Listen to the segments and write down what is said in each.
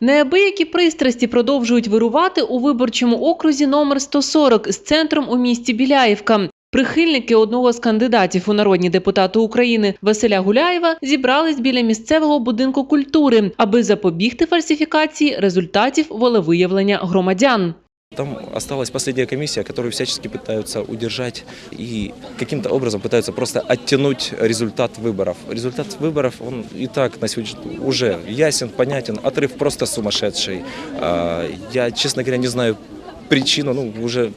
Неабиякі пристрасті продовжують вирувати у виборчому окрузі номер 140 з центром у місті Біляївка. Прихильники одного з кандидатів у народні депутати України Василя Гуляєва зібрались біля місцевого будинку культури, аби запобігти фальсифікації результатів волевиявлення громадян. Там осталась последняя комиссия, которую всячески пытаются удержать и каким-то образом пытаются просто оттянуть результат выборов. Результат выборов, он и так на сегодня уже ясен, понятен, отрыв просто сумасшедший. А, Я, честно говоря, не знаю причину, ну, уже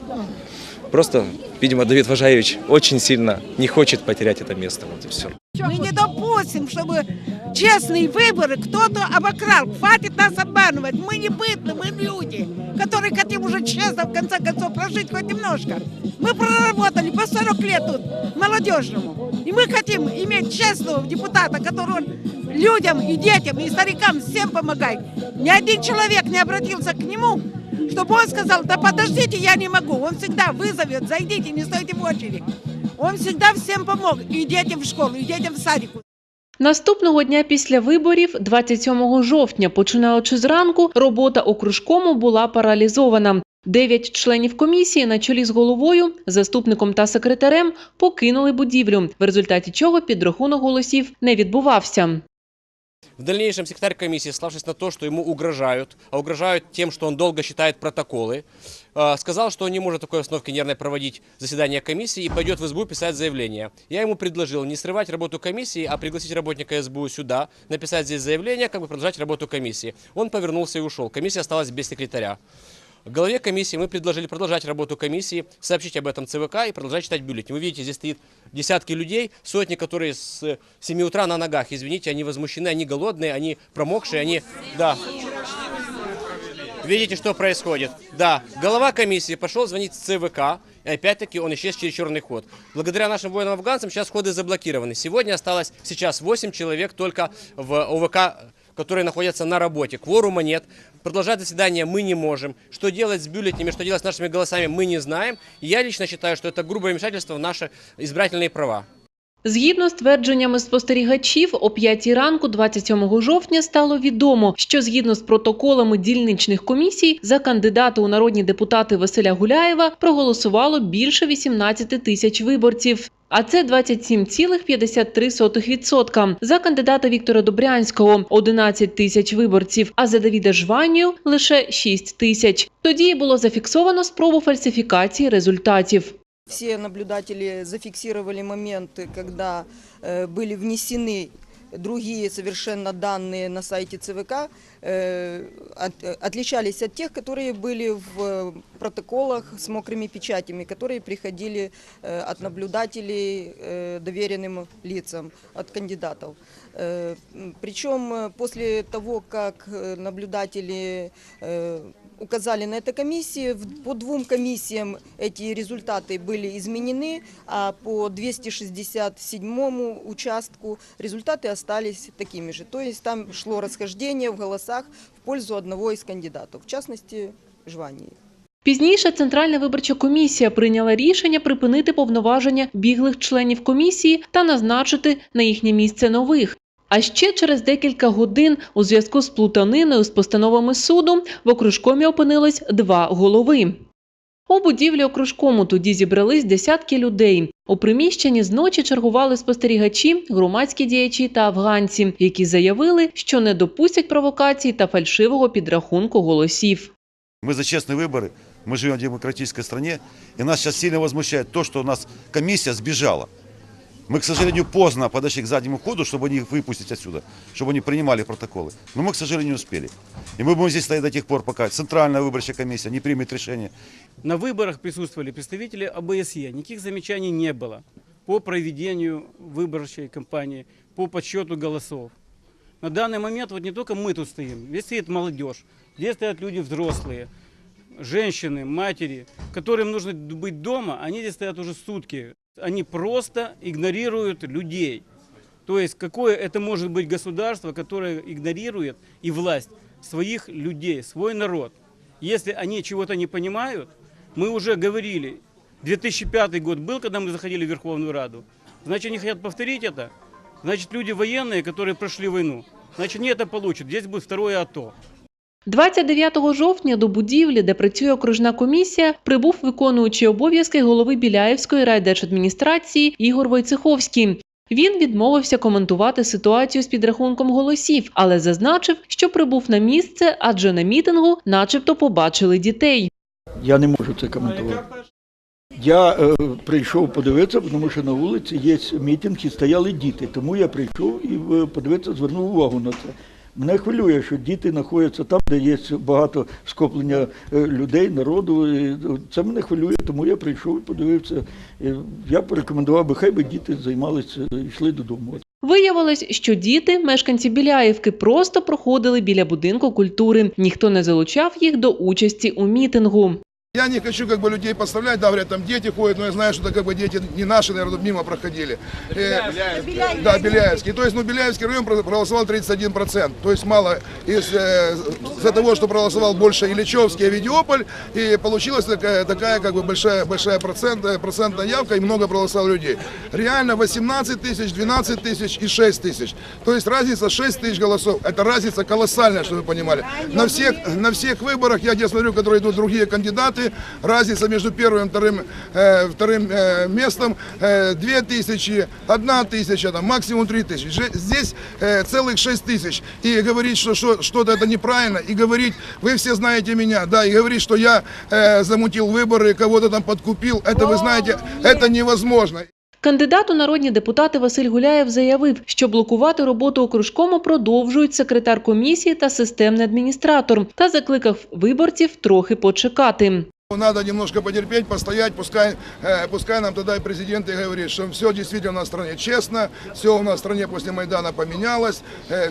просто, видимо, Давид Важаевич очень сильно не хочет потерять это место, вот и все. Мы не допустим, чтобы честные выборы кто-то обокрал. Хватит нас обманывать. Мы не быдлы, мы люди, которые хотим уже честно, в конце концов, прожить хоть немножко. Мы проработали по 40 лет тут, молодежному. И мы хотим иметь честного депутата, который он людям и детям, и старикам всем помогает. Ни один человек не обратился к нему, чтобы он сказал, да подождите, я не могу. Он всегда вызовет, зайдите, не стойте в очереди. Он всегда всем помог, и детям в школу, и детям в садику. Наступного дня після виборів, 27 жовтня, починаючи зранку, робота окружкому була паралізована. Дев'ять членів комісії на чолі з головою, заступником та секретарем покинули будівлю, в результаті чого підрахунок голосів не відбувався. В дальнейшем секретарь комиссии, славшись на то, что ему угрожают, а угрожают тем, что он долго считает протоколы, сказал, что он не может в такой обстановке нервной проводить заседание комиссии и пойдет в СБУ писать заявление. Я ему предложил не срывать работу комиссии, а пригласить работника СБУ сюда, написать здесь заявление, как бы продолжать работу комиссии. Он повернулся и ушел. Комиссия осталась без секретаря. Главе комиссии мы предложили продолжать работу комиссии, сообщить об этом ЦВК и продолжать читать бюллетень. Вы видите, здесь стоит десятки людей, сотни, которые с 7 утра на ногах. Извините, они возмущены, они голодные, они промокшие, они... Да. Видите, что происходит? Да, голова комиссии пошел звонить ЦВК, и опять-таки он исчез через черный ход. Благодаря нашим воинам-афганцам сейчас ходы заблокированы. Сегодня осталось сейчас 8 человек только в ОВК, которые находятся на работе. Кворума нет. Продолжать заседание мы не можем. Что делать с бюллетенями, что делать с нашими голосами, мы не знаем. И я лично считаю, что это грубое вмешательство в наши избирательные права. Згідно з твердженнями спостерігачів, о 5 ранку 27 жовтня стало відомо, що згідно з протоколами дільничних комісій за кандидата у народні депутати Василя Гуляєва проголосувало більше 18 тисяч виборців. А це 27,53%. За кандидата Віктора Добрянського – 11 тисяч виборців, а за Давіда Жванію – лише 6 тисяч. Тоді було зафіксовано спробу фальсифікації результатів. Все наблюдатели зафиксировали моменты, когда э, были внесены другие совершенно данные на сайте ЦВК, э, от- э, отличались от тех, которые были в э, протоколах с мокрыми печатями, которые приходили э, от наблюдателей э, доверенным лицам, от кандидатов. Э, м, Причем э, после того, как э, наблюдатели э, указали на это комиссии, в- по двум комиссиям эти результаты были изменены, а по 267 участку результаты остались такими же. То есть там шло расхождение в голосах в пользу одного из кандидатов, в частности, Жвании. Пізніше Центральна виборча комісія прийняла рішення припинити повноваження біглих членів комісії та назначити на їхнє місце нових. А ще через декілька годин у зв'язку з плутаниною з постановами суду в окружкомі опинилось два голови. У будівлі окружкому тоді зібрались десятки людей. У приміщенні зночі чергували спостерігачі, громадські діячі та афганці, які заявили, що не допустять провокацій та фальшивого підрахунку голосів. Мы за честные выборы, мы живем в демократической стране, и нас сейчас сильно возмущает то, что у нас комиссия сбежала. Мы, к сожалению, поздно подошли к заднему ходу, чтобы их выпустить отсюда, чтобы они принимали протоколы. Но мы, к сожалению, не успели. И мы будем здесь стоять до тех пор, пока Центральная выборчая комиссия не примет решение. На выборах присутствовали представители ОБСЕ. Никаких замечаний не было по проведению выборчей кампании, по подсчету голосов. На данный момент вот не только мы тут стоим, здесь стоит молодежь, здесь стоят люди взрослые, женщины, матери, которым нужно быть дома, они здесь стоят уже сутки. Они просто игнорируют людей. То есть какое это может быть государство, которое игнорирует и власть своих людей, свой народ. Если они чего-то не понимают, мы уже говорили, 2005 год был, когда мы заходили в Верховную Раду. Значит, они хотят повторить это. Значит, люди военные, которые прошли войну, значит, они это получат. Здесь будет второе АТО. 29 жовтня до будівлі, де працює окружна комісія, прибув виконуючий обов'язки голови Біляєвської райдержадміністрації Ігор Войцеховський. Він відмовився коментувати ситуацію з підрахунком голосів, але зазначив, що прибув на місце, адже на мітингу, начебто, побачили дітей. Я не можу це коментувати. Я е, прийшов подивитися, тому що на вулиці є мітинг і стояли діти. Тому я прийшов і е, подивитися, звернув увагу на це. Мене хвилює, що діти знаходяться там, де є багато скоплення е, людей, народу. Е, Це мене хвилює, тому я прийшов і подивився. Я порекомендував би, хай би діти займалися, йшли додому. Виявилось, що діти, мешканці Біляївки, просто проходили біля будинку культури. Ніхто не залучав їх до участі у мітингу. Я не хочу как бы людей подставлять, да, говорят, там дети ходят, но я знаю, что это как бы дети не наши, наверное, мимо проходили. Э, Да, Беляевский. То есть, ну, Беляевский район про- проголосовал 31%. То есть мало из, э, за того, что проголосовал больше Ильичевский, Авидиополь, и получилась такая, такая как бы большая, большая процент, э, процентная явка, и много проголосовало людей. Реально 18 тысяч, 12 тысяч и 6 тысяч. То есть разница 6 тысяч голосов. Это разница колоссальная, чтобы вы понимали. На всех, на всех выборах, я где смотрю, которые идут другие кандидаты, разница между первым и вторым, э, вторым э, местом э, 2 тысячи, 1 тысяча, там, максимум 3 тысячи. Же- Здесь э, целых 6 тысяч. И говорить, что, что что-то это неправильно, и говорить, вы все знаете меня, да, и говорить, что я э, замутил выборы, кого-то там подкупил, это вы знаете, это невозможно. Кандидат у народні депутати Василь Гуляєв заявив, що блокувати роботу окружкому продовжують секретар комісії та системний адміністратор, та закликав виборців трохи почекати. Надо немножко потерпеть, постоять, пускай, э, пускай нам тогда и президент и говорит, что все действительно у нас в стране честно, все у нас в стране после Майдана поменялось,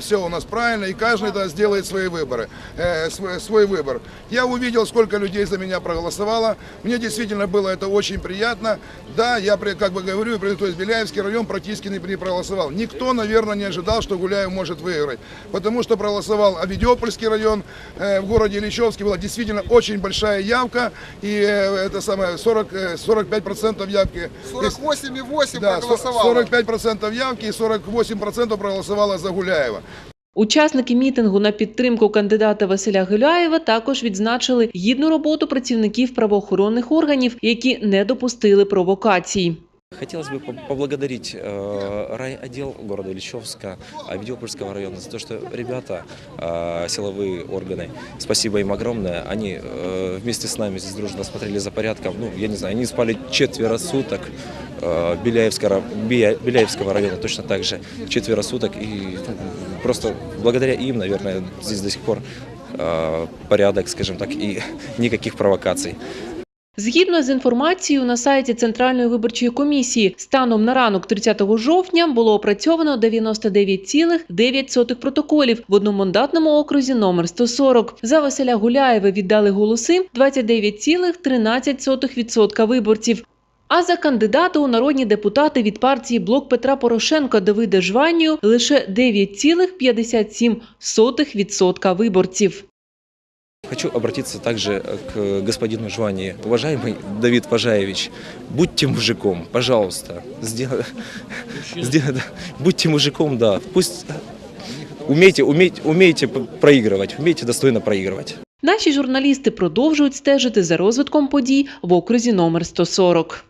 все у нас правильно, и каждый да, сделает свои выборы, э, свой, свой выбор. Я увидел, сколько людей за меня проголосовало, мне действительно было это очень приятно. Да, я как бы говорю, то есть Беляевский район практически не проголосовал. Никто, наверное, не ожидал, что Гуляев может выиграть, потому что проголосовал Авидиопольский район, э, в городе Ильичевске была действительно очень большая явка, и э, это самое 40, э, 45% явки. 48,8 Да, проголосовало. 45% явки и 48% проголосовало за Гуляева. Учасники мітингу на підтримку кандидата Василя Гуляєва також відзначили гідну роботу працівників правоохоронних органів, які не допустили провокацій. Хотелось бы по- поблагодарить э, райотдел города Ильичевска, Авидиопольского района за то, что ребята, э, силовые органы, спасибо им огромное, они э, вместе с нами здесь дружно смотрели за порядком. Ну, я не знаю, они спали четверо суток, э, Беляевского, Беляевского района точно так же, четверо суток. И ну, просто благодаря им, наверное, здесь до сих пор э, порядок, скажем так, и никаких провокаций. Згідно з інформацією на сайті Центральної виборчої комісії, станом на ранок 30 жовтня було опрацьовано 99,9 протоколів в одномандатному окрузі номер 140. За Василя Гуляєва віддали голоси 29,13% виборців. А за кандидата у народні депутати від партії Блок Петра Порошенка Давида Жванію лише 9,57% виборців. Хочу обратиться также к господину Жвани. Уважаемый Давид Пожаевич, будьте мужиком, пожалуйста. Сделай, сделай- да, будьте мужиком, да. Пусть умейте, умейте, умейте п- проигрывать, умейте достойно проигрывать. Наші журналісти продовжують стежити за розвитком подій в окрузі номер 140.